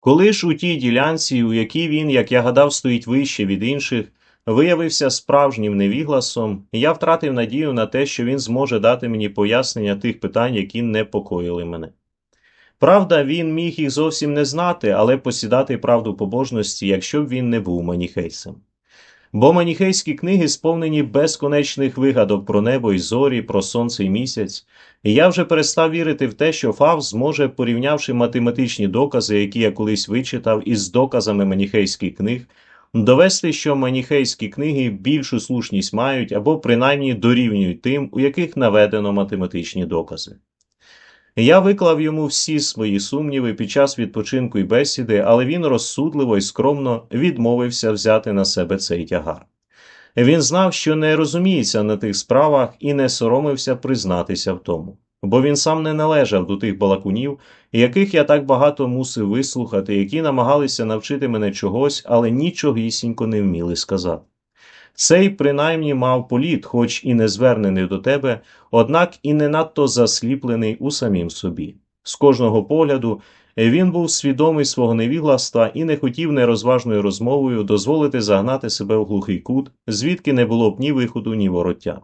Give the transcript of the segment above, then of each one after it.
Коли ж у тій ділянці, у якій він, як я гадав, стоїть вище від інших, виявився справжнім невігласом, я втратив надію на те, що він зможе дати мені пояснення тих питань, які непокоїли мене. Правда, він міг їх зовсім не знати, але посідати правду побожності, якщо б він не був маніхейцем. Бо маніхейські книги сповнені безконечних вигадок про небо і зорі, про сонце і місяць, і я вже перестав вірити в те, що Фавс зможе, порівнявши математичні докази, які я колись вичитав, із доказами маніхейських книг, довести, що маніхейські книги більшу слушність мають або принаймні дорівнюють тим, у яких наведено математичні докази. Я виклав йому всі свої сумніви під час відпочинку і бесіди, але він розсудливо і скромно відмовився взяти на себе цей тягар. Він знав, що не розуміється на тих справах і не соромився признатися в тому, бо він сам не належав до тих балакунів, яких я так багато мусив вислухати, які намагалися навчити мене чогось, але нічогісінько не вміли сказати. Цей принаймні мав політ, хоч і не звернений до тебе, однак і не надто засліплений у самім собі. З кожного погляду він був свідомий свого невігластва і не хотів нерозважною розмовою дозволити загнати себе в глухий кут, звідки не було б ні виходу, ні вороття.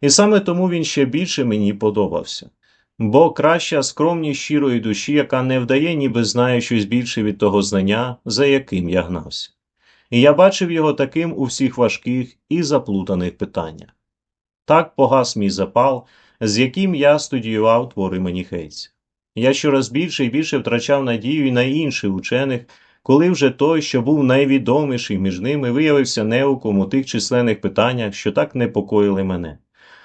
І саме тому він ще більше мені подобався. Бо краща скромність щирої душі, яка не вдає, ніби знає щось більше від того знання, за яким я гнався і я бачив його таким у всіх важких і заплутаних питаннях. Так погас мій запал, з яким я студіював твори маніхейця. Я щораз більше і більше втрачав надію і на інших учених, коли вже той, що був найвідоміший між ними, виявився неуком у тих численних питаннях, що так непокоїли мене.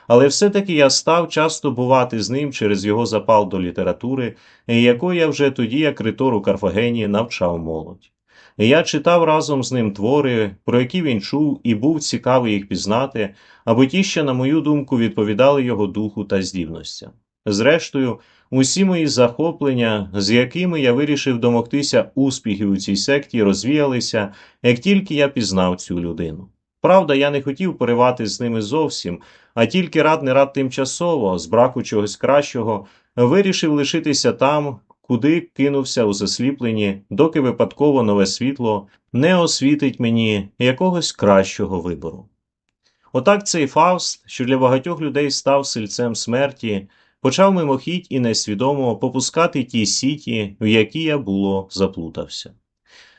Але все-таки я став часто бувати з ним через його запал до літератури, якої я вже тоді, як ритор у Карфагені, навчав молодь. Я читав разом з ним твори, про які він чув, і був цікавий їх пізнати, аби ті, що, на мою думку, відповідали його духу та здібностям. Зрештою, усі мої захоплення, з якими я вирішив домогтися успіхів у цій секті, розвіялися, як тільки я пізнав цю людину. Правда, я не хотів поривати з ними зовсім, а тільки рад не рад тимчасово, з браку чогось кращого, вирішив лишитися там, куди кинувся у засліпленні, доки випадково нове світло не освітить мені якогось кращого вибору. Отак цей Фауст, що для багатьох людей став сильцем смерті, почав мимохідь і несвідомо попускати ті сіті, в які я було заплутався.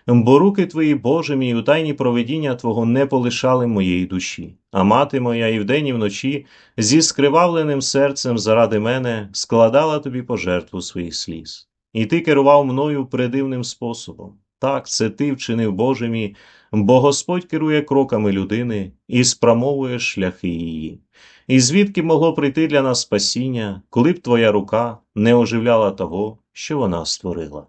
Бо руки твої, Боже мій, у тайні проведіння Твого не полишали моєї душі, а мати моя і вдень, і вночі зі скривавленим серцем заради мене складала тобі пожертву своїх сліз. І ти керував мною придивним способом. Так, це ти вчинив Боже мій, бо Господь керує кроками людини і спрамовує шляхи її. І звідки могло прийти для нас спасіння, коли б твоя рука не оживляла того, що вона створила?